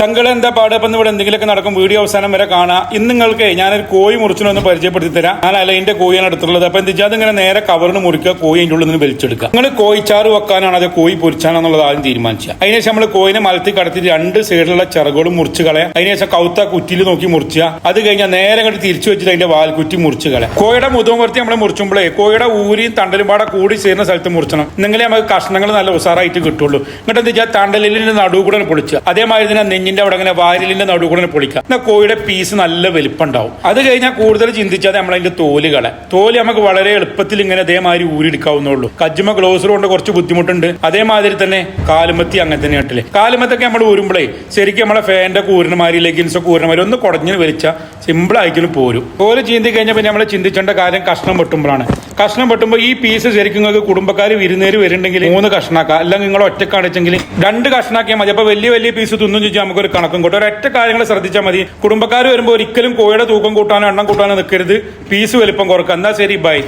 ചങ്കള എന്താ പാട്? അപ്പം ഇവിടെ എന്തെങ്കിലുമൊക്കെ നടക്കും. വീഡിയോ അവസാനം വരെ കാണാം. ഇന്ന് നിങ്ങൾക്ക് ഞാനൊരു കോഴി മുറിച്ചിനൊന്ന് പരിചയപ്പെടുത്തി തരാം. ഞാൻ അലൈന്റെ കോഴിയാണ് എടുത്തുള്ളത് അപ്പം എന്താ അതിങ്ങനെ നേരെ കവറിന് മുറിക്കുക കോഴി അതിന്റെ ഉള്ളിൽ നിന്ന് വലിച്ചെടുക്കുക. നിങ്ങൾ കോഴിച്ചാറ് വെക്കാനാണ് അത് കോഴി പൊരിച്ചാണെന്നുള്ളത് ആദ്യം തീരുമാനിക്കുക അതിനുശേഷം നമ്മൾ കോഴിനെ മലത്തി കടത്തി രണ്ട് സൈഡിലുള്ള ചിറകുകളും മുറിച്ച് കളയാം. അതിനുശേഷം കൗത്ത കുറ്റിയിൽ നോക്കി മുറിച്ചുക അത് കഴിഞ്ഞാൽ നേരെ അങ്ങോട്ട് തിരിച്ചു വെച്ചിട്ട് അതിന്റെ വാൽക്കുറ്റി മുറിച്ച് കളയാം. കോഴിയുടെ മുതുകം കുറത്തി നമ്മൾ മുറിച്ചുമ്പോഴേ കോഴിയുടെ ഊരിയും തണ്ടലും പാടെ കൂടി ചേരുന്ന സ്ഥലത്ത് മുറിച്ചണം. എന്നെങ്കിലേ നമുക്ക് കഷ്ണങ്ങൾ നല്ല ഉസാറായിട്ട് കിട്ടുള്ളൂ. എന്നിട്ട് എന്താ തണ്ടലിന്റെ നടുവ് കൂടെ പൊളിച്ചു. അതേമാതിരി തന്നെ നെഞ്ഞിന്റെ അവിടെ അങ്ങനെ വാരിലിന്റെ നടുവ് കൂടെ പൊളിക്കാം. എന്നാൽ കോഴിയുടെ പീസ് നല്ല വലിപ്പം ഉണ്ടാവും അത് കഴിഞ്ഞാൽ കൂടുതൽ ചിന്തിച്ചാൽ നമ്മൾ അതിന്റെ തോലുകളെ. കള തോൽ നമുക്ക് വളരെ എളുപ്പത്തിൽ ഇങ്ങനെ അതേമാതിരി ഊരിയെടുക്കാവുന്നുള്ളൂ കജ്ജുമ ഗ്ലോസർ കൊണ്ട് കുറച്ച് ബുദ്ധിമുട്ടുണ്ട്. അതേമാതിരി തന്നെ കാലുമത്തി അങ്ങനെ തന്നെ ഇട്ടില്ലേ കാലുമത്തൊക്കെ നമ്മൾ ഊരുമ്പോഴേ ശരിക്കും നമ്മളെ ഫാന്റെ കൂരണമാരി ലെഗിൻസ് കൂരണമാരി ഒന്ന് കുടഞ്ഞു വലിച്ച സിമ്പിൾ ആയിക്കലും പോരും. തോൽ ചീന്തി കഴിഞ്ഞാൽ പിന്നെ നമ്മൾ ചിന്തിച്ചേണ്ട കാര്യം കഷ്ണം വെട്ടുമ്പോഴാണ്. കഷ്ണം വെട്ടുമ്പോൾ ഈ പീസ് ശരിക്കും കുടുംബക്കാർ വിരുന്നേര് വരുന്നുണ്ടെങ്കിൽ മൂന്ന് കഷ്ണാക്കാം. അല്ലെങ്കിൽ നിങ്ങൾ ഒറ്റക്കാണിച്ചെങ്കിൽ രണ്ട് കഷ്ണാക്കിയാൽ മതി. അപ്പോൾ വലിയ വലിയ പീസ് തിന്നും ചോദിച്ചാൽ നമുക്കൊരു കണക്കും കൂട്ടും. ഒരൊറ്റ കാര്യങ്ങൾ ശ്രദ്ധിച്ചാൽ മതി. കുടുംബക്കാർ വരുമ്പോൾ ഒരിക്കലും കോഴിയുടെ തൂക്കം കൂട്ടാനോ എണ്ണം കൂട്ടാനോ നിൽക്കരുത് പീസ് വലിപ്പം കുറക്കുക. എന്നാൽ ശരി ബൈ